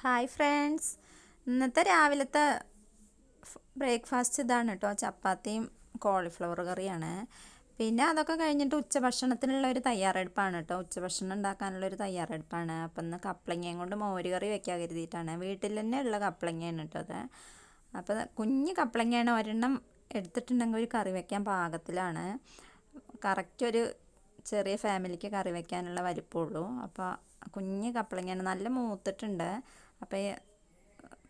Hi friends ഇന്നത്തെ രാവിലത്തെ breakfast ഇതാണ് കേട്ടോ ചപ്പാത്തിയും കോളിഫ്ലവർ കറിയാണ്. പിന്നെ അതൊക്കെ കഴിഞ്ഞിട്ട് ഉച്ചഭക്ഷണത്തിനുള്ള ഒരു തയ്യാറെടുപ്പാണ് കേട്ടോ ഉച്ചഭക്ഷണം ഉണ്ടാക്കാനുള്ള ഒരു തയ്യാറെടുപ്പാണ്. അപ്പം ഇന്ന് കപ്ലങ്ങയും കൊണ്ട് മോര് കറി വെക്കാൻ കരുതിയിട്ടാണ്. വീട്ടിൽ തന്നെ ഉള്ള കപ്ലങ്ങയാണ് കേട്ടോ അത്. അപ്പോൾ കുഞ്ഞ് കപ്ലങ്ങയാണ് ഒരെണ്ണം എടുത്തിട്ടുണ്ടെങ്കിൽ ഒരു കറി വെക്കാൻ പാകത്തിലാണ്. കറക്റ്റ് ഒരു ചെറിയ ഫാമിലിക്ക് കറി വെക്കാനുള്ള വലിപ്പമുള്ളൂ അപ്പോൾ കുഞ്ഞ് കപ്ലങ്ങയാണ് നല്ല മൂത്തിട്ടുണ്ട്. അപ്പോൾ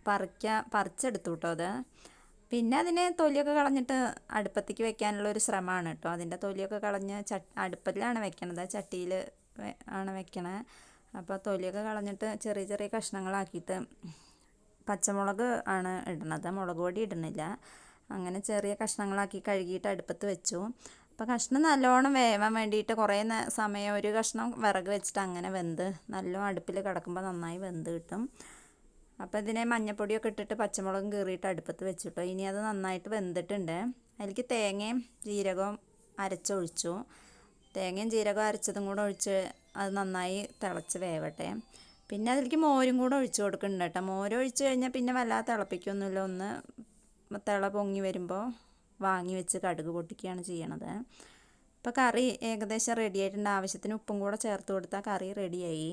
പറിക്കാൻ പറിച്ചെടുത്തു കേട്ടോ അത്. പിന്നെ അതിനെ തൊലിയൊക്കെ കളഞ്ഞിട്ട് അടുപ്പത്തേക്ക് വെക്കാനുള്ള ഒരു ശ്രമമാണ് കേട്ടോ. അതിന്റെ തൊലിയൊക്കെ കളഞ്ഞ് ച അടുപ്പത്തിലാണ് വെക്കണത്. ചട്ടിയിൽ ആണ് വെക്കണത് അപ്പോൾ തൊലിയൊക്കെ കളഞ്ഞിട്ട് ചെറിയ ചെറിയ കഷ്ണങ്ങളാക്കിയിട്ട് പച്ചമുളക് ആണ് ഇടണത് മുളക് പൊടി ഇടുന്നില്ല. അങ്ങനെ ചെറിയ കഷ്ണങ്ങളാക്കി കഴുകിയിട്ട് അടുപ്പത്ത് വെച്ചു. അപ്പോൾ കഷ്ണം നല്ലോണം വേവാൻ വേണ്ടിയിട്ട് കുറേ സമയം ഒരു കഷ്ണം വിറക് വെച്ചിട്ട് അങ്ങനെ വെന്ത് നല്ലോണം അടുപ്പിൽ കിടക്കുമ്പോൾ നന്നായി വെന്ത് കിട്ടും. അപ്പോൾ ഇതിനെ മഞ്ഞപ്പൊടിയൊക്കെ ഇട്ടിട്ട് പച്ചമുളകും കീറിയിട്ട് അടുപ്പത്ത് വെച്ചിട്ടോ. ഇനി അത് നന്നായിട്ട് വെന്തിട്ടുണ്ട്. അതിലേക്ക് തേങ്ങയും ജീരകവും അരച്ചൊഴിച്ചു. തേങ്ങയും ജീരകവും അരച്ചതും കൂടെ ഒഴിച്ച് അത് നന്നായി തിളച്ച് വേവട്ടെ. പിന്നെ അതിലേക്ക് മോരും കൂടെ ഒഴിച്ചു കൊടുക്കുന്നുണ്ട് കേട്ടോ. മോര് ഒഴിച്ച് കഴിഞ്ഞാൽ പിന്നെ വല്ലാതെ തിളപ്പിക്കൊന്നുമില്ല. ഒന്ന് തിള പൊങ്ങി വരുമ്പോൾ വാങ്ങി വെച്ച് കടുക് പൊട്ടിക്കുകയാണ് ചെയ്യണത്. അപ്പോൾ കറി ഏകദേശം റെഡി ആയിട്ടുണ്ട്. ആവശ്യത്തിന് ഉപ്പും കൂടെ ചേർത്ത് കൊടുത്താൽ കറി റെഡിയായി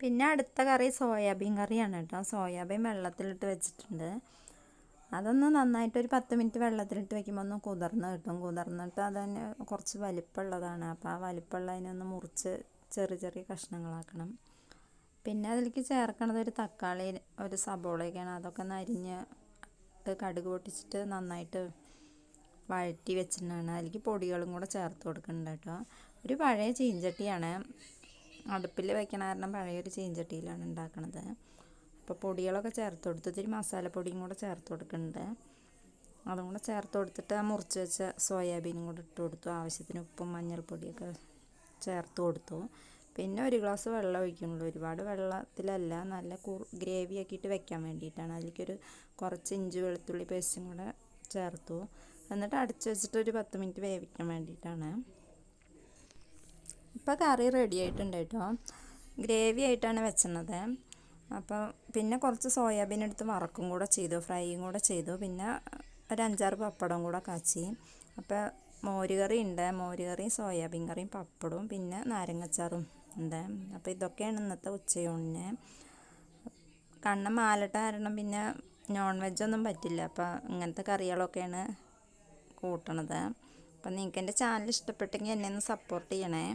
പിന്നെ അടുത്ത കറി സോയാബീൻ കറിയാണ് കേട്ടോ. സോയാബീൻ വെള്ളത്തിലിട്ട് വെച്ചിട്ടുണ്ട്. അതൊന്ന് നന്നായിട്ടൊരു പത്ത് മിനിറ്റ് വെള്ളത്തിലിട്ട് വെക്കുമ്പോൾ ഒന്ന് കുതിർന്ന് കിട്ടും. കുതിർന്നിട്ട് അതന്നെ കുറച്ച് വലിപ്പമുള്ളതാണ് അപ്പോൾ ആ വലിപ്പമുള്ളതിനൊന്ന് മുറിച്ച് ചെറിയ ചെറിയ കഷ്ണങ്ങളാക്കണം. പിന്നെ അതിലേക്ക് ചേർക്കണത് ഒരു തക്കാളി ഒരു സബോളയൊക്കെയാണ്. അതൊക്കെ ഒന്ന് അരിഞ്ഞ് കടുക് പൊട്ടിച്ചിട്ട് നന്നായിട്ട് വഴറ്റി വെച്ചിട്ടുണ്ടാണ്. അതിലേക്ക് പൊടികളും കൂടെ ചേർത്ത് കൊടുക്കുന്നുണ്ട് കേട്ടോ. ഒരു പഴയ ചീഞ്ചട്ടിയാണ് അടുപ്പിൽ വെക്കണ കാരണം പഴയൊരു ചീഞ്ചട്ടിയിലാണ് ഉണ്ടാക്കുന്നത് അപ്പോൾ പൊടികളൊക്കെ ചേർത്ത് കൊടുത്ത് ഇത്തിരി മസാലപ്പൊടിയും കൂടെ ചേർത്ത് കൊടുക്കുന്നുണ്ട് അതും കൂടെ ചേർത്ത് കൊടുത്തിട്ട് ആ മുറിച്ച് വെച്ച സോയാബീനും കൂടെ ഇട്ട് കൊടുത്തു. ആവശ്യത്തിന് ഉപ്പും മഞ്ഞൾപ്പൊടിയൊക്കെ ചേർത്ത് കൊടുത്തു. പിന്നെ ഒരു ഗ്ലാസ് വെള്ളം ഒഴിക്കുന്നുള്ളൂ. ഒരുപാട് വെള്ളത്തിലല്ല നല്ല ഗ്രേവി ആക്കിയിട്ട് വെക്കാൻ വേണ്ടിയിട്ടാണ്. അതിലേക്കൊരു കുറച്ച് ഇഞ്ചി വെളുത്തുള്ളി പേസ്റ്റും കൂടെ ചേർത്തു. എന്നിട്ട് അടച്ചു വെച്ചിട്ട് ഒരു പത്ത് മിനിറ്റ് വേവിക്കാൻ വേണ്ടിയിട്ടാണ്. ഇപ്പോൾ കറി റെഡി ആയിട്ടുണ്ട് കേട്ടോ ഗ്രേവി ആയിട്ടാണ് വെച്ചത് അപ്പോൾ പിന്നെ കുറച്ച് സോയാബീൻ എടുത്ത് വറക്കും കൂടെ ചെയ്തു ഫ്രൈയും കൂടെ ചെയ്തു. പിന്നെ ഒരു അഞ്ചാറ് പപ്പടം കൂടെ കാച്ചി. അപ്പോൾ മോരുകറി ഉണ്ട് മോരുകറി സോയാബീൻ കറിയും പപ്പടവും പിന്നെ നാരങ്ങച്ചാറും ഉണ്ട് അപ്പോൾ ഇതൊക്കെയാണ് ഇന്നത്തെ ഉച്ചയൂണിന്. കണ്ണം മാലട്ട കാരണം പിന്നെ നോൺ വെജൊന്നും പറ്റില്ല. അപ്പോൾ ഇങ്ങനത്തെ കറികളൊക്കെയാണ് കൂട്ടണത്. അപ്പം നിങ്ങൾക്ക് എന്റെ ചാനൽ ഇഷ്ടപ്പെട്ടെങ്കിൽ എന്നെ ഒന്ന് സപ്പോർട്ട് ചെയ്യണേ.